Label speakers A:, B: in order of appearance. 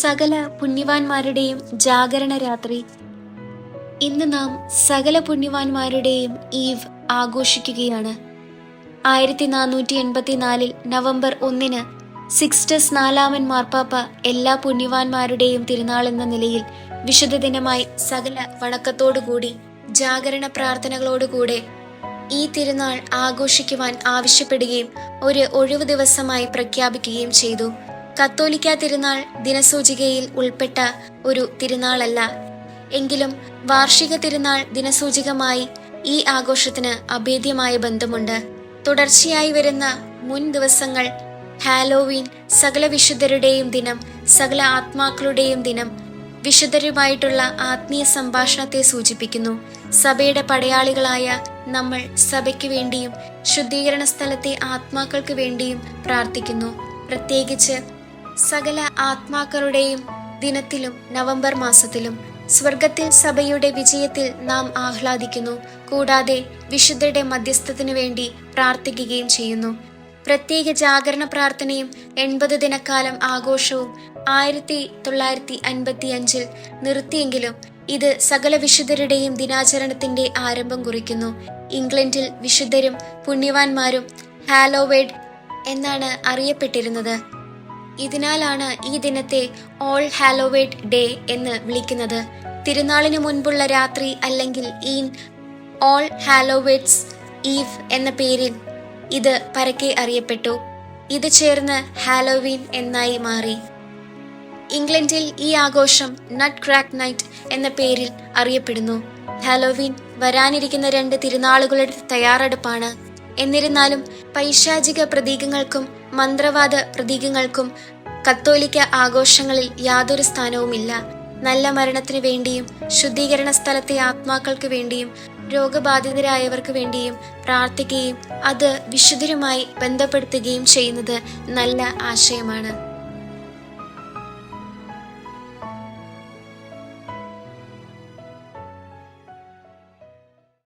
A: സകല പുണ്യവാന്മാരുടെയും ജാഗരണ രാത്രി. ഇന്ന് നാം സകല പുണ്യവാന്മാരുടെയും ഈവ് ആഘോഷിക്കുകയാണ്. ആയിരത്തി നാനൂറ്റി എൺപത്തിനാലിൽ നവംബർ ഒന്നിന് സിക്സ്റ്റസ് നാലാമൻ മാർപ്പാപ്പ എല്ലാ പുണ്യവാന്മാരുടെയും തിരുനാൾ എന്ന നിലയിൽ വിശുദ്ധ ദിനമായി സകല വണക്കത്തോടുകൂടി ജാഗരണ പ്രാർത്ഥനകളോടുകൂടെ ഈ തിരുനാൾ ആഘോഷിക്കുവാൻ ആവശ്യപ്പെടുകയും ഒരു ഒഴിവു ദിവസമായി പ്രഖ്യാപിക്കുകയും ചെയ്തു. കത്തോലിക്ക തിരുനാൾ ദിനസൂചികയിൽ ഉൾപ്പെട്ട ഒരു തിരുനാളല്ല. എങ്കിലും വാർഷിക തിരുനാൾ ദിനസൂചികമായി ഈ ആഘോഷത്തിന് അഭേദ്യമായ ബന്ധമുണ്ട്. തുടർച്ചയായി വരുന്ന മുൻ ദിവസങ്ങൾ ഹാലോവീൻ സകല വിശുദ്ധരുടെയും ദിനം സകല ആത്മാക്കളുടെയും ദിനം വിശുദ്ധരുമായിട്ടുള്ള ആത്മീയ സംഭാഷണത്തെ സൂചിപ്പിക്കുന്നു. സഭയുടെ പടയാളികളായ നമ്മൾ സഭയ്ക്ക് വേണ്ടിയും ശുദ്ധീകരണ സ്ഥലത്തെ ആത്മാക്കൾക്ക് വേണ്ടിയും പ്രാർത്ഥിക്കുന്നു. പ്രത്യേകിച്ച് സകല ആത്മാക്കളുടെയും ദിനത്തിലും നവംബർ മാസത്തിലും സ്വർഗത്തിൽ സഭയുടെ വിജയത്തിൽ നാം ആഹ്ലാദിക്കുന്നു. കൂടാതെ വിശുദ്ധരുടെ മധ്യസ്ഥത്തിനു വേണ്ടി പ്രാർത്ഥിക്കുകയും ചെയ്യുന്നു. പ്രത്യേക ജാഗരണ പ്രാർത്ഥനയും എൺപത് ദിനക്കാലം ആഘോഷവും ആയിരത്തി തൊള്ളായിരത്തി അൻപത്തി അഞ്ചിൽ നിർത്തിയെങ്കിലും ഇത് സകല വിശുദ്ധരുടെയും ദിനാചരണത്തിന്റെ ആരംഭം കുറിക്കുന്നു. ഇംഗ്ലണ്ടിൽ വിശുദ്ധരും പുണ്യവാന്മാരും ഹാലോവേഡ് എന്നാണ് അറിയപ്പെട്ടിരുന്നത്. ഇതിനാലാണ് ഈ ദിനത്തെ ഓൾ ഹാലോവേഡ് ഡേ എന്ന് വിളിക്കുന്നത്. തിരുനാളിന് മുൻപുള്ള രാത്രി അല്ലെങ്കിൽ ഈ ഓൾ ഹാലോവേഡ്സ് ഈവ് എന്ന പേരിൽ ഇത് പരക്കെ അറിയപ്പെട്ടു. ഇത് ചേർന്ന് ഹാലോവീൻ എന്നായി മാറി. ഇംഗ്ലണ്ടിൽ ഈ ആഘോഷം നട്ട് ക്രാക്ക് നൈറ്റ് എന്ന പേരിൽ അറിയപ്പെടുന്നു. ഹാലോവീൻ വരാനിരിക്കുന്ന രണ്ട് തിരുനാളുകളുടെ തയ്യാറെടുപ്പാണ്. എന്നിരുന്നാലും പൈശാചിക പ്രതീകങ്ങൾക്കും മന്ത്രവാദ പ്രതീകങ്ങൾക്കും കത്തോലിക്ക ആഘോഷങ്ങളിൽ യാതൊരു സ്ഥാനവുമില്ല. നല്ല മരണത്തിനു വേണ്ടിയും ശുദ്ധീകരണ സ്ഥലത്തെ ആത്മാക്കൾക്ക് വേണ്ടിയും രോഗബാധിതരായവർക്ക് വേണ്ടിയും പ്രാർത്ഥിക്കുകയും അത് വിശുദ്ധരുമായി ബന്ധപ്പെടുത്തുകയും ചെയ്യുന്നത് നല്ല ആശയമാണ്.